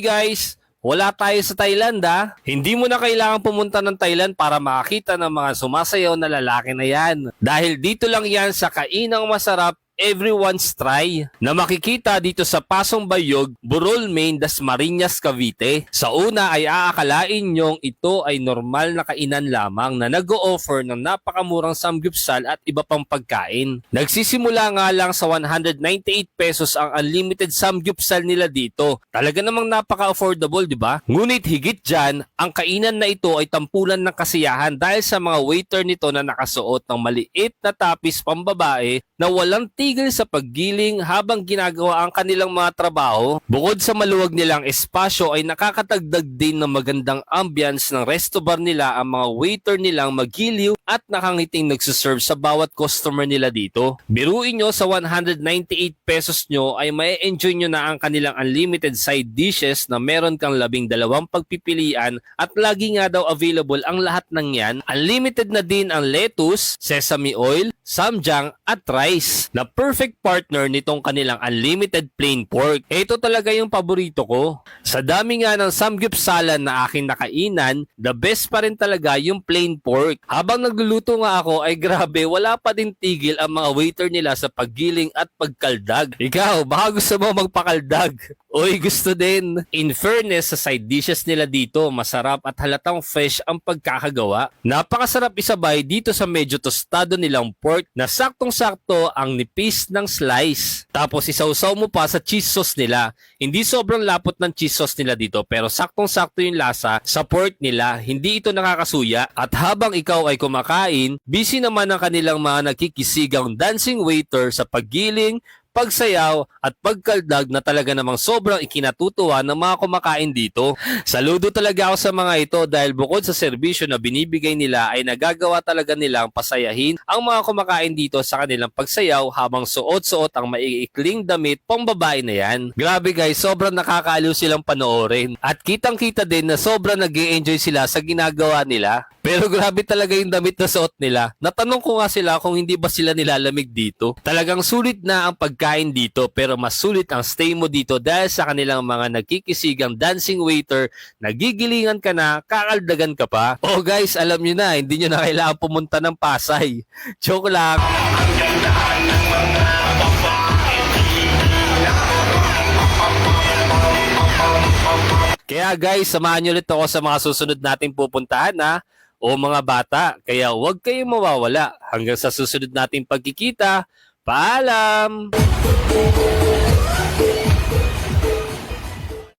Guys, wala tayo sa Thailand ha. Hindi mo na kailangan pumunta ng Thailand para makakita ng mga sumasayaw na lalaki na yan. Dahil dito lang yan sa kainang masarap everyone's try na makikita dito sa Pasong Bayog, Burol, Maine, Dasmariñas, Cavite. Sa una ay aakalain nyong ito ay normal na kainan lamang na nag-o-offer ng napakamurang samgyupsal at iba pang pagkain. Nagsisimula nga lang sa 198 pesos ang unlimited samgyupsal nila dito. Talaga namang napaka-affordable, di ba? Ngunit higit dyan, ang kainan na ito ay tampulan ng kasiyahan dahil sa mga waiter nito na nakasuot ng maliit na tapis pambabae na walang tigil sa paggiling habang ginagawa ang kanilang mga trabaho. Bukod sa maluwag nilang espasyo ay nakakatagdag din ng magandang ambience ng resto bar nila ang mga waiter nilang magiliw at nakangiting nagsuserve sa bawat customer nila dito. Biruin nyo sa 198 pesos nyo ay may enjoy nyo na ang kanilang unlimited side dishes na meron kang labing dalawang pagpipilian at lagi nga daw available ang lahat ng yan. Unlimited na din ang lettuce, sesame oil, samjang at rice na perfect partner nitong kanilang unlimited plain pork. Ito talaga yung paborito ko. Sa dami nga ng samgyupsalan na aking nakainan, the best pa rin talaga yung plain pork. Habang nagluluto nga ako ay grabe, wala pa din tigil ang mga waiter nila sa paggiling at pagkaldag. Ikaw, baka gusto mo magpakaldag. Uy, gusto din. In fairness sa side dishes nila dito, masarap at halatang fresh ang pagkakagawa. Napakasarap isabay dito sa medyo tostado nilang pork na saktong-sakto ang nipis ng slice. Tapos isawsaw mo pa sa cheese sauce nila. Hindi sobrang lapot ng cheese sauce nila dito pero saktong-sakto yung lasa sa pork nila. Hindi ito nakakasuya at habang ikaw ay kumakain, busy naman ang kanilang mga nakikisigang dancing waiter sa paggiling, pagsayaw at pagkaldag na talaga namang sobrang ikinatutuwa ng mga kumakain dito. Saludo talaga ako sa mga ito dahil bukod sa serbisyo na binibigay nila ay nagagawa talaga nilang pasayahin ang mga kumakain dito sa kanilang pagsayaw habang suot-suot ang maiikling damit pang babae na yan. Grabe guys, sobrang nakakaaliw silang panoorin. At kitang-kita din na sobrang nag enjoy sila sa ginagawa nila. Pero grabe talaga yung damit na suot nila. Natanong ko nga sila kung hindi ba sila nilalamig dito. Talagang sulit na ang pagkain dito pero mas sulit ang stay mo dito dahil sa kanilang mga nagkikisigang dancing waiter, nagigilingan ka na, kakaldagan ka pa. Oh guys, alam nyo na, hindi nyo na kailangan pumunta ng Pasay. Joke lang. Kaya guys, samahan nyo ulit ako sa mga susunod nating pupuntahan na o mga bata. Kaya huwag kayong mawawala hanggang sa susunod nating pagkikita. Paalam!